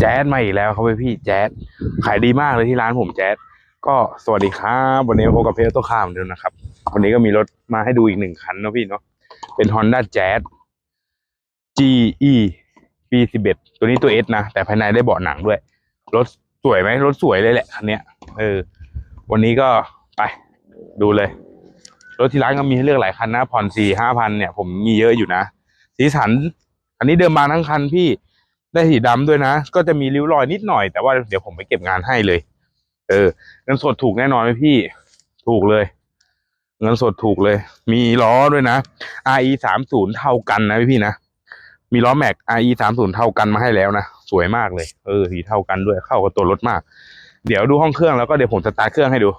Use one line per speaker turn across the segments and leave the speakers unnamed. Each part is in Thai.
แจ๊สมาอีกแล้วครับพี่แจ๊สขายดีมากเลยที่ร้านผมแจ๊สก็สวัสดีครับวันนี้พบกับเพจตัวข้ามเดิมนะครับ วันนี้ก็มีรถมาให้ดูอีกหนึ่งคันนะพี่เนาะเป็น Honda Jazz GE ปี11ตัวนี้ตัว S นะ แต่ภายในได้เบาะหนังด้วยรถสวยไหมรถสวยเลยแหละคันเนี้ยเออ วันนี้ก็ไปดูเลย รถที่ร้านก็มีให้เลือกหลายคันนะผ่อนสี่ห้าพันเนี่ยผมมีเยอะอยู่นะ สีสัน อันนี้เดิมมาทั้งคันพี่ ได้สีดำด้วยนะ ก็จะมีริ้วรอยนิดหน่อย แต่ว่าเดี๋ยวผมไปเก็บงานให้เลย เออ เงินสดถูกแน่นอนไหมพี่ ถูกเลย เงินสดถูกเลย มีล้อด้วยนะ RE สามศูนย์เท่ากันนะพี่นะ มีล้อแม็ก RE สามศูนย์เท่ากันมาให้แล้วนะ สวยมากเลย เออ สีเท่ากันด้วย เข้ากับตัวรถมาก เดี๋ยวดูห้องเครื่องแล้วก็เดี๋ยวผมสตาร์ทเครื่องให้ดู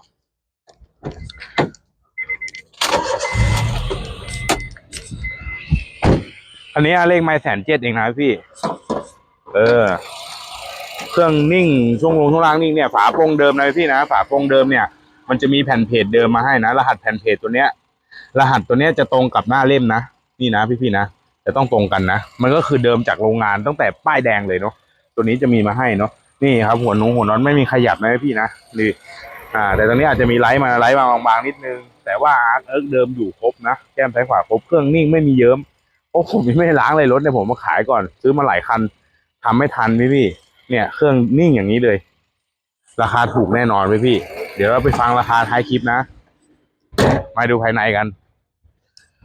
อันนี้เลขไม้แสนเจ็ดเองนะพี่ เออ เครื่องนิ่งช่วงลงช่วงล่างนิ่งเนี่ยฝาโปร่งเดิมนะพี่นะฝาโปร่งเดิมเนี่ย มันจะมีแผ่นเพจเดิมมาให้นะรหัสแผ่นเพจตัวเนี้ย รหัสตัวเนี้ยจะตรงกับหน้าเล่มนะนี่นะพี่ๆนะจะต้องตรงกันนะมันก็คือเดิมจากโรงงานตั้งแต่ป้ายแดงเลยเนาะตัวนี้จะมีมาให้เนาะนี่ครับหัวนุงหัวน็อตไม่มีขยับนะพี่นะนี่อ่า แต่ตรงนี้อาจจะมีไลท์มาไลท์มาบางๆนิดนึง แต่ว่าอาร์คเอิร์กเดิมอยู่ครบนะแก้มซ้ายขวาครบเครื่องนิ่งไม่มีเยิ้มโอ้ผมยังไม่ล้างเลยรถเนี่ยผมมาขายก่อน ซื้อมาหลายคัน ทำไม่ทันพี่พี่เนี่ย เครื่องนิ่งอย่างนี้เลย ราคาถูกแน่นอนพี่พี่ เดี๋ยวเราไปฟังราคาท้ายคลิปนะ มาดูภายในกัน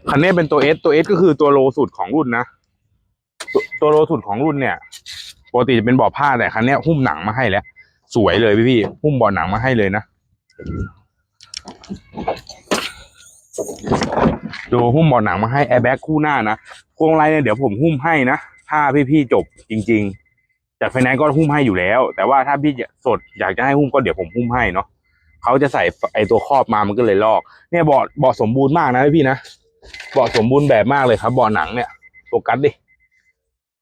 คันนี้เป็นตัวเอสตัวเอสก็คือตัวโลสุดของรุ่นนะตตัวโลสุดของรุ่นเนี่ยปกติจะเป็นเบาะผ้าแต่คันนี้หุ้มหนังมาให้แล้ว สวยเลยพี่พี่หุ้มเบาะหนังมาให้เลยนะดูหุ้มเบาะหนังมาให้แอร์แบ็กคู่หน้านะพวงมาลัยเนี่ยเดี๋ยวผมหุ้มให้นะ ถ้าพี่ๆจบจริง ๆ จากไฟแนนซ์ก็หุ้มให้อยู่แล้ว แต่ว่าถ้าพี่จะสดอยากจะให้หุ้มก็เดี๋ยวผมหุ้มให้เนาะเขาจะใส่ไอตัวครอบมามันก็เลยลอก เนี่ยเบาะเบาะสมบูรณ์มากนะพี่นะเบาะสมบูรณ์แบบมากเลยครับเบาะหนังเนี่ยโฟกัสดิ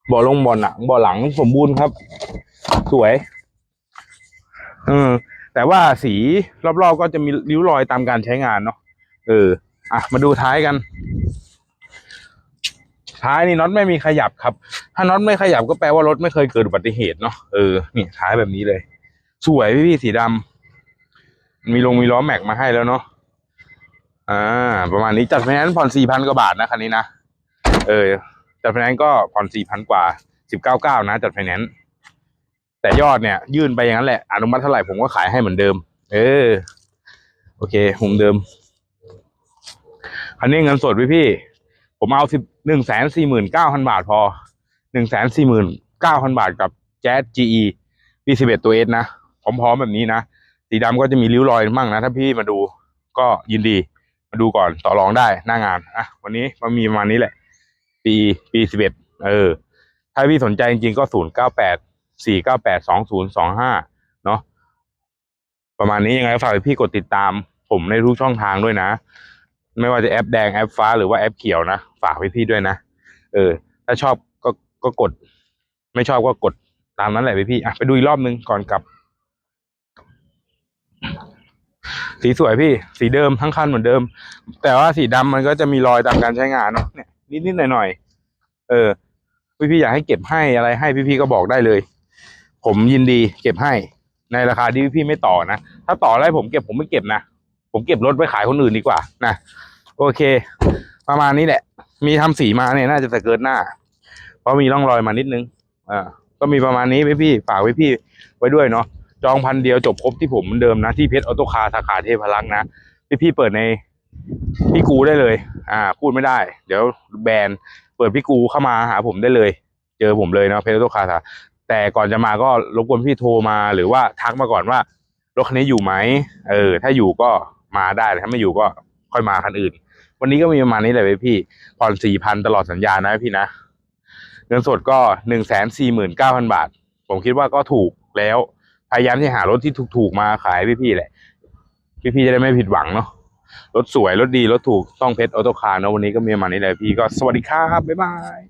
เบาะลงเบาะหนังเบาะหลังสมบูรณ์ครับ สวยเออแต่ว่าสีรอบๆก็จะมีริ้วรอยตามการใช้งานเนาะเออ อะ มาดูท้ายกัน ท้ายนี่น็อตไม่มีขยับครับ ถ้าน็อตไม่ขยับก็แปลว่ารถไม่เคยเกิดอุบัติเหตุเนาะเออนี่ท้ายแบบนี้เลย สวยพี่พี่สีดำมีลงมีล้อแม็กมาให้แล้วเนาะอ่า ประมาณนี้จัดไฟแนนซ์ผ่อนสี่พันกว่าบาทนะคันนี้นะเออ จัดไฟแนนซ์ก็ผ่อนสี่พันกว่าสิบเก้าเก้านะจัดไฟแนนซ์แต่ยอดเนี่ย ยื่นไปอย่างนั้นแหละอนุมัติเท่าไหร่ผมก็ขายให้เหมือนเดิม เออ โอเคเหมือนเดิมคันนี้เงินสดพี่พี่ผมเอาสิบหนึ่งแสนสี่หมื่นเก้าพันบาทพอ หนึ่งแสนสี่หมื่นเก้าพันบาทกับแจ๊ส GE ปีสิบเอ็ดตัวเอสนะพร้อมๆแบบนี้นะ สีดำก็จะมีริ้วรอยมั่งนะ ถ้าพี่มาดูก็ยินดีมาดูก่อนต่อรองได้หน้างานอะวันนี้มันมีประมาณนี้แหละ ปีปีสิบเอ็ดเออ ถ้าพี่สนใจจริงๆก็ศูนย์เก้าแปดสี่เก้าแปดสองศูนย์สองห้าเนาะประมาณนี้ยังไงฝากพี่กดติดตามผมในทุกช่องทางด้วยนะ ไม่ว่าจะแอปแดงแอปฟ้าหรือว่าแอปเขียวนะ ฝากพี่ๆด้วยนะ เออ ถ้าชอบ ก็กด ไม่ชอบก็กดตามนั้นแหละพี่ อะไปดูอีกรอบนึงก่อนกลับ สีสวยพี่ สีเดิมทั้งคันเหมือนเดิม แต่ว่าสีดำมันก็จะมีรอยตามการใช้งานเนาะเนี่ยนิดๆหน่อยๆเออ พี่ๆอยากให้เก็บให้อะไรให้พี่ๆก็บอกได้เลย ผมยินดีเก็บให้ ในราคาที่พี่ๆไม่ต่อนะถ้าต่ออะไรผมเก็บผมไม่เก็บนะผมเก็บรถไปขายคนอื่นดีกว่านะโอเค ประมาณนี้แหละ มีทำสีมาเนี่ยน่าจะแต่เกิดหน้า เพราะมีร่องรอยมานิดนึงอ่าก็มีประมาณนี้พี่พี่ฝากไว้พี่ไว้ด้วยเนาะจองพันเดียวจบครบที่ผมเหมือนเดิมนะที่เพชรออโตคาสาขาเทพรักษ์นะพี่พี่เปิดในพี่กูได้เลย อ่า พูดไม่ได้ เดี๋ยวแบนเปิดพี่กูเข้ามาหาผมได้เลย เจอผมเลยเนาะเพชรออโตคาสาแต่ก่อนจะมาก็รบกวนพี่โทรมาหรือว่าทักมาก่อนว่ารถคันนี้อยู่ไหมเออ ถ้าอยู่ก็มาได้ถ้าไม่อยู่ก็ค่อยมาคันอื่น วันนี้ก็มีประมาณนี้เลยพี่ผ่อนสี่พันตลอดสัญญานะพี่นะ เงินสดก็หนึ่งแสนสี่หมื่นเก้าพันบาท ผมคิดว่าก็ถูกแล้ว พยายามที่หารถที่ถูกๆมาขายพี่ๆแหละ พี่ๆจะได้ไม่ผิดหวังเนาะรถสวย รถดี รถถูกต้องเพชรออโตคาร์เนาะวันนี้ก็มีมานี้เลยพี่ก็สวัสดีครับบ๊ายบาย